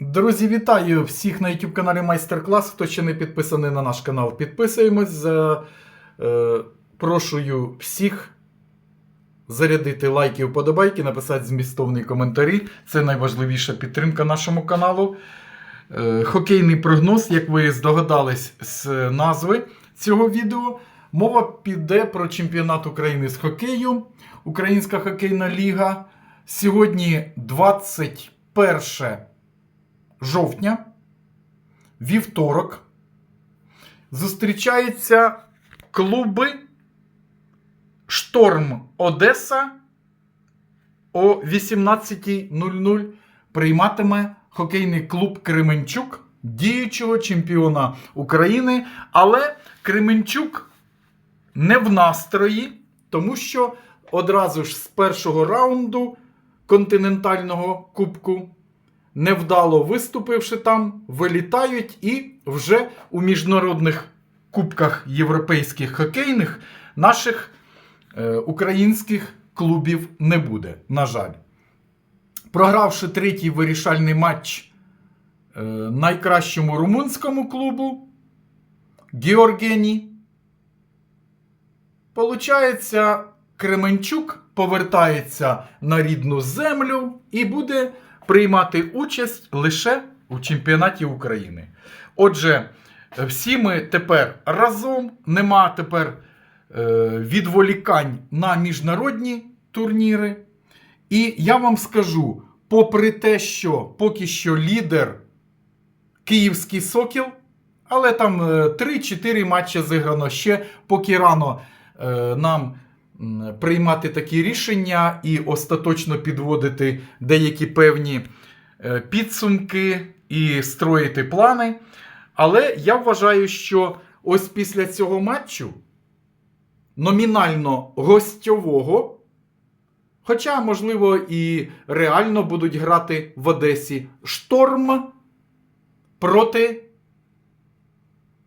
Друзі, вітаю всіх на YouTube каналі Майстер-клас. Хто ще не підписаний на наш канал, підписуємось. Е, прошую всіх зарядити лайки і вподобайки, написати змістовні коментарі. Це найважливіша підтримка нашому каналу. Е, хокейний прогноз, як ви здогадались з назви цього відео. Мова піде про чемпіонат України з хокею, Українська хокейна ліга. Сьогодні 21 жовтня, вівторок, зустрічаються клуби Шторм Одеса о 18.00 прийматиме хокейний клуб Кременчук, діючого чемпіона України. Але Кременчук не в настрої, тому що одразу ж з першого раунду континентального кубку невдало виступивши там, вилітають і вже у міжнародних кубках європейських хокейних наших е, українських клубів не буде, на жаль. Програвши третій вирішальний матч е, найкращому румунському клубу Георгені, Получається, Кременчук повертається на рідну землю і буде приймати участь лише у чемпіонаті України. Отже, всі ми тепер разом, нема тепер е, відволікань на міжнародні турніри. І я вам скажу: попри те, що поки що лідер Київський Сокіл, але там е, 3-4 матчі зіграно ще, поки рано е, нам приймати такі рішення і остаточно підводити деякі певні е, підсумки і строїти плани. Але я вважаю, що ось після цього матчу номінально гостьового, хоча, можливо, і реально будуть грати в Одесі шторм проти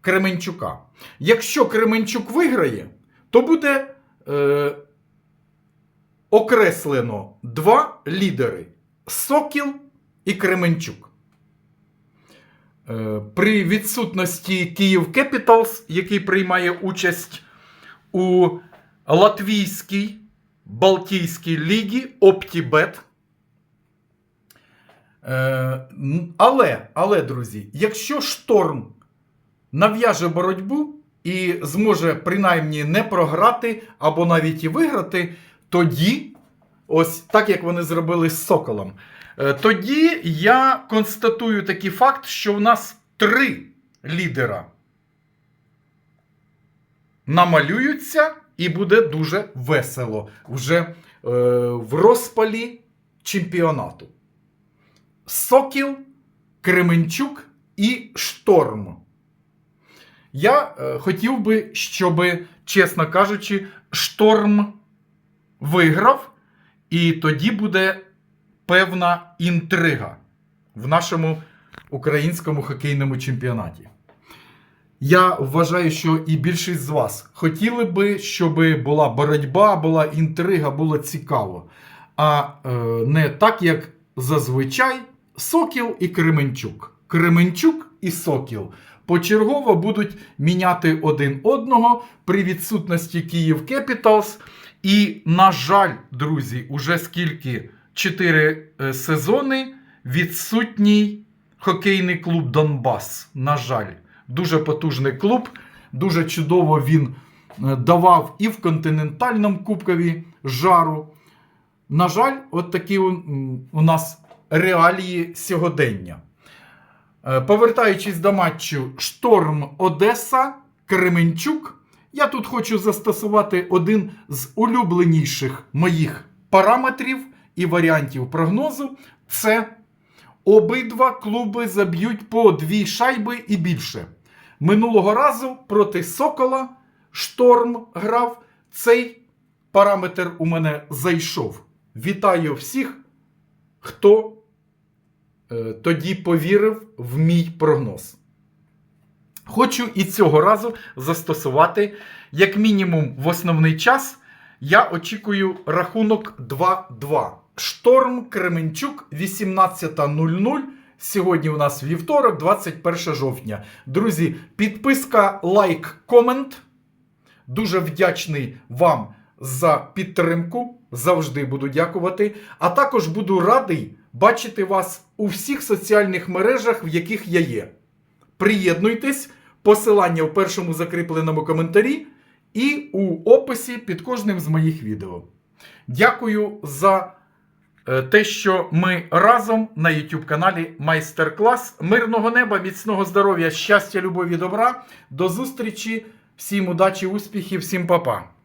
Кременчука. Якщо Кременчук виграє, то буде е, окреслено два лідери Сокіл і Кременчук. Е, при відсутності Київ Кепіталс, який приймає участь у Латвійській Балтійській лігі Оптібет. Е, але, але, друзі, якщо шторм нав'яже боротьбу і зможе принаймні не програти або навіть і виграти, тоді, ось так як вони зробили з Соколом, е, тоді я констатую такий факт, що в нас три лідера намалюються, і буде дуже весело вже е, в розпалі чемпіонату. Сокіл, Кременчук і Шторм. Я е, хотів би, щоб, чесно кажучи, Шторм виграв, і тоді буде певна інтрига в нашому українському хокейному чемпіонаті. Я вважаю, що і більшість з вас хотіли би, щоб була боротьба, була інтрига, було цікаво. А е, не так, як зазвичай Сокіл і Кременчук. Кременчук і Сокіл почергово будуть міняти один одного при відсутності Київ Кепіталс. І, на жаль, друзі, уже скільки 4 сезони відсутній хокейний клуб Донбас. На жаль, дуже потужний клуб, дуже чудово він е, давав і в континентальному кубкові жару. На жаль, от такі у нас реалії сьогодення. Е, Повертаючись до матчу Шторм Одеса, Кременчук, я тут хочу застосувати один з улюбленіших моїх параметрів і варіантів прогнозу. Це обидва клуби заб'ють по дві шайби і більше. Минулого разу проти Сокола Шторм грав. Цей параметр у мене зайшов. Вітаю всіх, хто тоді повірив в мій прогноз. Хочу і цього разу застосувати, як мінімум, в основний час. Я очікую рахунок 2-2. Шторм Кременчук 18.00 Сьогодні у нас вівторок, 21 жовтня. Друзі, підписка, лайк, комент. Дуже вдячний вам за підтримку. Завжди буду дякувати. А також буду радий бачити вас у всіх соціальних мережах, в яких я є. Приєднуйтесь, посилання в першому закріпленому коментарі і у описі під кожним з моїх відео. Дякую за е, те, що ми разом на YouTube каналі Майстер-клас. Мирного неба, міцного здоров'я, щастя, любові, добра. До зустрічі, всім удачі, успіхів, всім па-па.